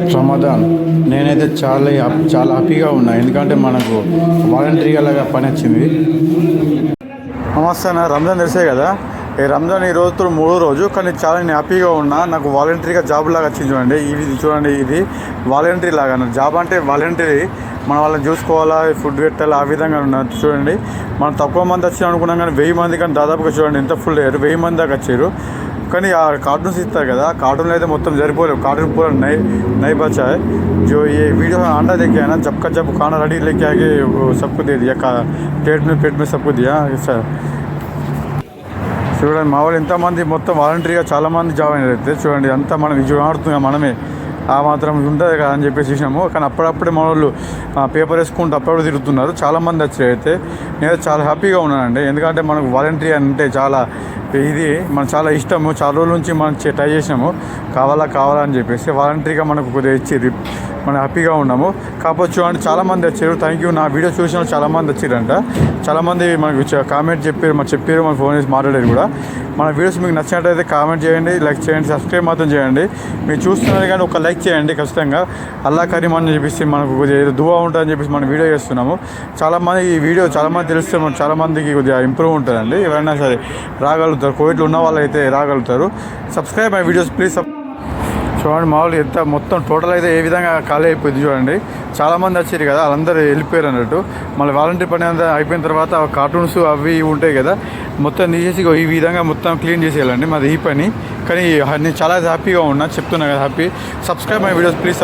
రమదాన్. నేనైతే చాలా చాలా హ్యాపీగా ఉన్నా. ఎందుకంటే మనకు వాలంటరీగా లాగా పని వచ్చింది. నమస్తే అన్న. రంజాన్ తెలిసే కదా? ఈ రంజాన్ ఈ రోజుతో మూడో రోజు కానీ చాలా నేను హ్యాపీగా ఉన్నా. నాకు వాలంటరీగా జాబ్ లాగా వచ్చింది చూడండి. ఇది చూడండి ఇది వాలంటరీ లాగా జాబ్ అంటే వాలంటరీ. మన వాళ్ళని చూసుకోవాలా ఫుడ్ పెట్టాలి ఆ విధంగా ఉన్నది చూడండి. మనం తక్కువ మంది వచ్చి అనుకున్నాం కానీ వెయ్యి మంది కానీ దాదాపుగా చూడండి ఎంత ఫుల్ అయ్యారు. వెయ్యి మంది దాకా వచ్చారు. కానీ ఆ కార్టూన్స్ ఇస్తారు కదా కార్టూన్లు అయితే మొత్తం సరిపోలేవు కార్టూన్ పూర్తి నై నైపచ్చాయి జో ఏ వీడియో అండా దగ్గర अंडा लेके కాన ना जब का जब खाना रेडी लेके आके सबको दे ప్లేట్ ప్లేట్ సార్ చూడండి మా వాళ్ళు ఎంతమంది మొత్తం వాలంటరీగా చాలామంది జాబ్ అయినారు అయితే చూడండి అంతా మనం ఇది ఆడుతున్నాం మనమే. ఆ మాత్రం ఉంటుంది కదా అని చెప్పేసి చూసినాము. కానీ అప్పుడప్పుడే మన వాళ్ళు పేపర్ వేసుకుంటూ అప్పుడప్పుడు తిరుగుతున్నారు. చాలామంది వచ్చారు అయితే. నేను చాలా హ్యాపీగా ఉన్నానండి. ఎందుకంటే మనకు వాలంటీర్ అంటే చాలా ఇది మనం చాలా ఇష్టము చాలా రోజుల నుంచి మనం ట్రై చేసినాము కావాలా కావాలా అని చెప్పేసి వాలంటరీగా మనకు కొద్దిగా ఇచ్చేది. మనం హ్యాపీగా ఉన్నాము. కాకపోతే చూడండి చాలామంది వచ్చారు. థ్యాంక్ యూ నా వీడియో చూసిన చాలామంది చాలా మంది వచ్చారంట చాలామంది మనకు కామెంట్ చెప్పారు మాకు చెప్పారు మన ఫోన్ చేసి మాట్లాడారు కూడా. మన వీడియోస్ మీకు నచ్చినట్టయితే కామెంట్ చేయండి లైక్ చేయండి సబ్స్క్రైబ్ మాత్రం చేయండి. మీరు చూస్తున్నారు కానీ ఒక లైక్ చేయండి ఖచ్చితంగా. అల్లా కరీం అని చెప్పేసి మనకు కొద్దిగా ఏదో దువా ఉంటుందని చెప్పేసి మనం వీడియో చేస్తున్నాము. చాలా మంది ఈ వీడియో చాలామంది తెలిస్తే చాలామందికి కొద్దిగా ఇంప్రూవ్ ఉంటుందండి. ఎవరైనా సరే రాగలుగుతారు. కోవిడ్లో ఉన్న వాళ్ళు అయితే రాగలుగుతారు. సబ్స్క్రైబ్ మై వీడియోస్ ప్లీజ్ చూడండి మామూలు ఎంత మొత్తం టోటల్ అయితే ఏ విధంగా ఖాళీ అయిపోయింది చూడండి. చాలా మంది వచ్చారు కదా వాళ్ళందరూ వెళ్ళిపోయారు అన్నట్టు. మళ్ళీ వాలంటీర్ పని అంతా అయిపోయిన తర్వాత కార్టూన్స్ అవి ఇవి ఉంటాయి కదా మొత్తం తీసేసి ఈ విధంగా మొత్తం క్లీన్ చేసేయాలండి మాది ఈ పని. కానీ నేను చాలా హ్యాపీగా ఉన్నా చెప్తున్నా కదా happy subscribe my videos please